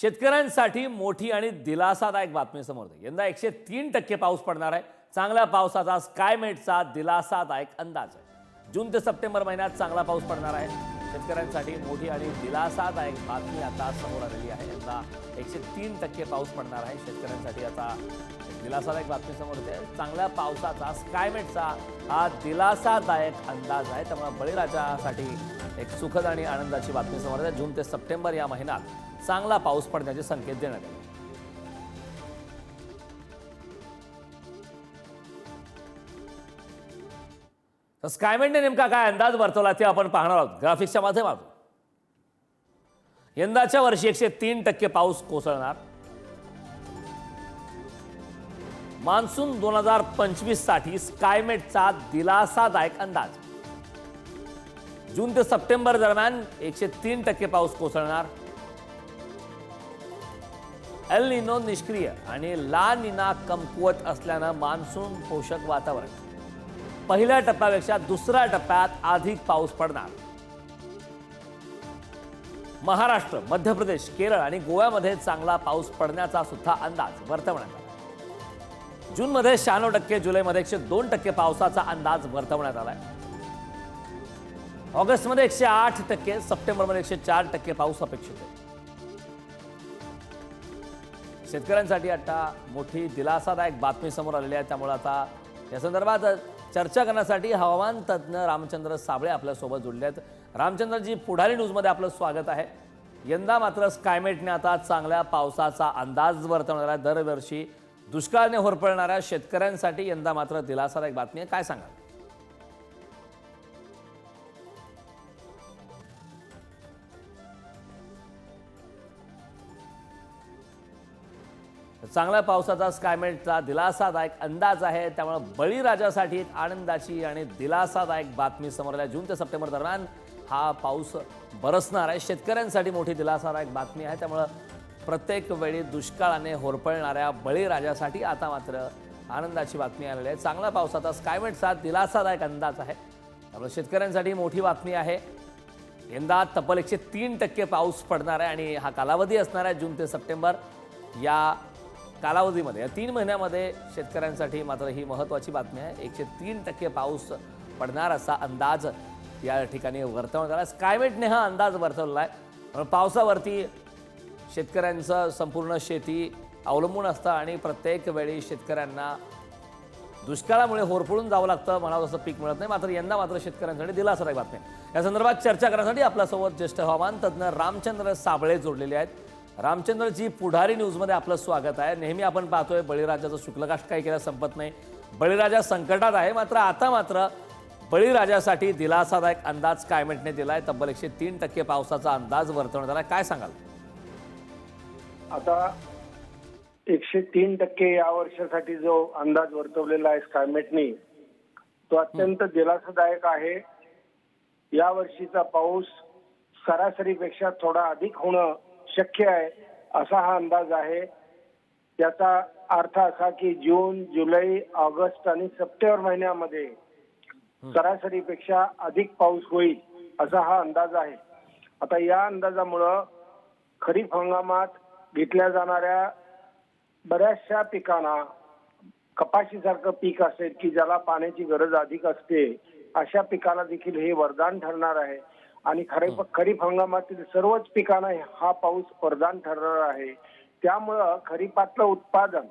शेतकऱ्यांसाठी मोठी आणि दिलासादायक बातमी समोर यंदा एकशे तीन टक्के पाऊस पडणार आहे. चांगल्या पावसाचा स्कायमेटचा दिलासादायक अंदाज आहे. जून ते सप्टेंबर महिन्यात चांगला पाऊस पडणार आहे. शेतकऱ्यांसाठी मोठी आणि दिलासादायक बातमी आता समोर आलेली आहे. यंदा एकशे तीन टक्के पाऊस पडणार आहे. शेतकऱ्यांसाठी आता दिलासादायक बातमी समोर येते. चांगल्या पावसाचा स्कायमेटचा हा दिलासादायक अंदाज आहे. त्यामुळे बळीराजासाठी एक सुखद आणि आनंदाची बातमी समोर आहे जून ते सप्टेंबर या महिन्यात चांगला पाऊस पडण्याचे संकेत देण्यात आले तर नेमका काय अंदाज वर्तवला ते आपण पाहणार आहोत. ग्राफिक्सच्या माध्यमातून. यंदाच्या वर्षी एकशे तीन टक्के पाऊस कोसळणार. मान्सून दोन हजार पंचवीससाठी स्कायमेटचा दिलासादायक अंदाज. जून ते सप्टेंबर दरम्यान एकशे तीन टक्के पाऊस कोसळणार. एल निनो निष्क्रिय आणि ला निना कमकुवत असल्यानं मान्सून पोषक वातावरण. पहिल्या टप्प्यापेक्षा दुसऱ्या टप्प्यात अधिक पाऊस पडणार. महाराष्ट्र मध्य प्रदेश केरळ आणि गोव्यामध्ये चांगला पाऊस पडण्याचा सुद्धा अंदाज वर्तवण्यात आला. जूनमध्ये शहाण्णव टक्के जुलैमध्ये एकशे दोन टक्के पावसाचा अंदाज वर्तवण्यात आला आहे ऑगस्टमध्ये एकशे आठ टक्के सप्टेंबरमध्ये एकशे चार टक्के पाऊस अपेक्षित आहे. शेतकऱ्यांसाठी आता मोठी दिलासादायक बातमी समोर आलेली आहे. त्यामुळे आता या संदर्भात चर्चा करण्यासाठी हवामान तज्ज्ञ रामचंद्र साबळे आपल्यासोबत जुळले आहेत. रामचंद्रजी पुढारी न्यूजमध्ये आपलं स्वागत आहे. यंदा मात्र स्कायमेटने आता चांगल्या पावसाचा अंदाज वर्तवणाऱ्या दरवर्षी दुष्काळने होरपळणाऱ्या शेतकऱ्यांसाठी यंदा मात्र दिलासादायक बातमी आहे. काय सांगाल? चांगल्या पावसाचा स्कायमेटचा दिलासादायक अंदाज आहे. त्यामुळे बळीराजासाठी एक आनंदाची आणि दिलासादायक बातमी समोर आल्या जून ते सप्टेंबर दरम्यान हा पाऊस बरसणार आहे. शेतकऱ्यांसाठी मोठी दिलासादायक बातमी आहे. त्यामुळं प्रत्येक वेळी दुष्काळाने होरपळणाऱ्या बळीराजासाठी आता मात्र आनंदाची बातमी आलेली आहे. चांगल्या पावसाचा स्कायमेटचा दिलासादायक अंदाज आहे. त्यामुळे शेतकऱ्यांसाठी मोठी बातमी आहे. यंदा तब्बल एकशे तीन टक्के पाऊस पडणार आहे आणि हा कालावधी असणार आहे जून ते सप्टेंबर. या कालावधीमध्ये या तीन महिन्यामध्ये शेतकऱ्यांसाठी मात्र ही महत्त्वाची बातमी आहे. एकशे तीन टक्के पाऊस पडणार असा अंदाज या ठिकाणी वर्तवण्यात आला. स्कायमेटने हा अंदाज वर्तवला आहे. पावसावरती शेतकऱ्यांचं संपूर्ण शेती अवलंबून असतं आणि प्रत्येक वेळी शेतकऱ्यांना दुष्काळामुळे होरपळून जावं लागतं म्हणावं तसं पीक मिळत नाही. मात्र यंदा मात्र शेतकऱ्यांसाठी दिलासादायक बातमी या संदर्भात चर्चा करण्यासाठी आपल्यासोबत ज्येष्ठ हवामान तज्ज्ञ रामचंद्र साबळे जोडलेले आहेत. रामचंद्रजी पुढारी न्यूजमध्ये आपलं स्वागत आहे. नेहमी आपण पाहतोय बळीराजाचं शुक्लकाष्ट काही केलं संपत नाही. बळीराजा संकटात आहे मात्र आता मात्र बळीराजासाठी दिलासादायक अंदाज कायमेटने दिलाय. तब्बल एकशे तीन टक्के पावसाचा अंदाज वर्तवण्यात आला काय सांगाल? आता एकशे तीन टक्के या वर्षासाठी जो अंदाज वर्तवलेला आहे स्कायमेटनी तो अत्यंत दिलासादायक आहे. या वर्षीचा पाऊस सरासरीपेक्षा थोडा अधिक होणं शक्य आहे असा हा अंदाज आहे. याचा अर्थ असा की जून जुलै ऑगस्ट आणि सप्टेंबर महिन्यामध्ये सरासरीपेक्षा अधिक पाऊस होईल असा हा अंदाज आहे. आता या अंदाजामुळं खरीप हंगामात घेतल्या जाणाऱ्या बऱ्याचशा पिकांना कपाशीसारखं पीक असेल की ज्याला पाण्याची गरज अधिक असते अशा पिकाला देखील हे वरदान ठरणार आहे. आणि खरीप खरीप हंगामातील सर्वच पिकांना हा पाऊस वरदान ठरणार आहे. त्यामुळं खरीपातलं उत्पादन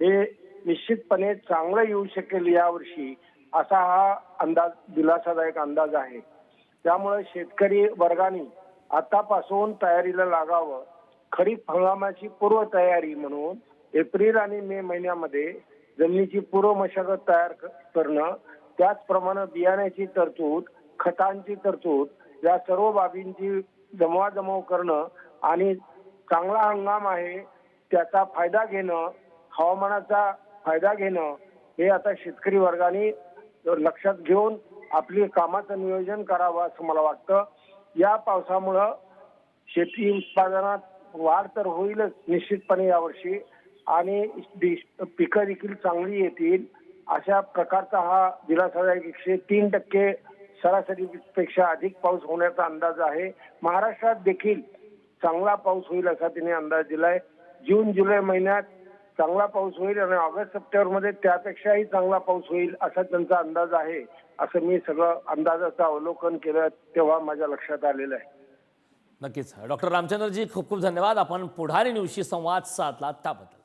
हे निश्चितपणे चांगलं येऊ शकेल यावर्षी असा हा अंदाज दिलासादायक अंदाज आहे. त्यामुळे शेतकरी वर्गाने आतापासून तयारीला लागावं. खरीप हंगामाची पूर्व तयारी म्हणून एप्रिल आणि मे महिन्यामध्ये जमिनीची पूर्व मशागत तयार करणं त्याचप्रमाणे बियाण्याची तरतूद खतांची तरतूद या सर्व बाबींची जमवाजमव करणं आणि चांगला हंगाम आहे त्याचा फायदा घेणं हवामानाचा फायदा घेणं हे आता शेतकरी वर्गाने लक्षात घेऊन आपली कामाचं नियोजन करावं असं मला वाटतं. या पावसामुळं शेती उत्पादनात वाढ तर होईलच निश्चितपणे यावर्षी आणि पिकं देखील चांगली येतील अशा प्रकारचा हा दिलासादायक एकशे तीन टक्के सरासरीपेक्षा अधिक पाऊस होण्याचा अंदाज आहे. महाराष्ट्रात देखील चांगला पाऊस होईल असा तिने अंदाज दिलाय. जून जुलै महिन्यात चांगला पाऊस होईल आणि ऑगस्ट सप्टेंबरमध्ये त्यापेक्षाही चांगला पाऊस होईल असा त्यांचा अंदाज आहे असं मी सगळं अंदाजाचं अवलोकन केलं तेव्हा माझ्या लक्षात आलेलं आहे. नक्कीच. डॉक्टर रामचंद्रजी खूप खूप धन्यवाद. आपण पुढारी न्यूजशी संवाद साधला त्याबद्दल.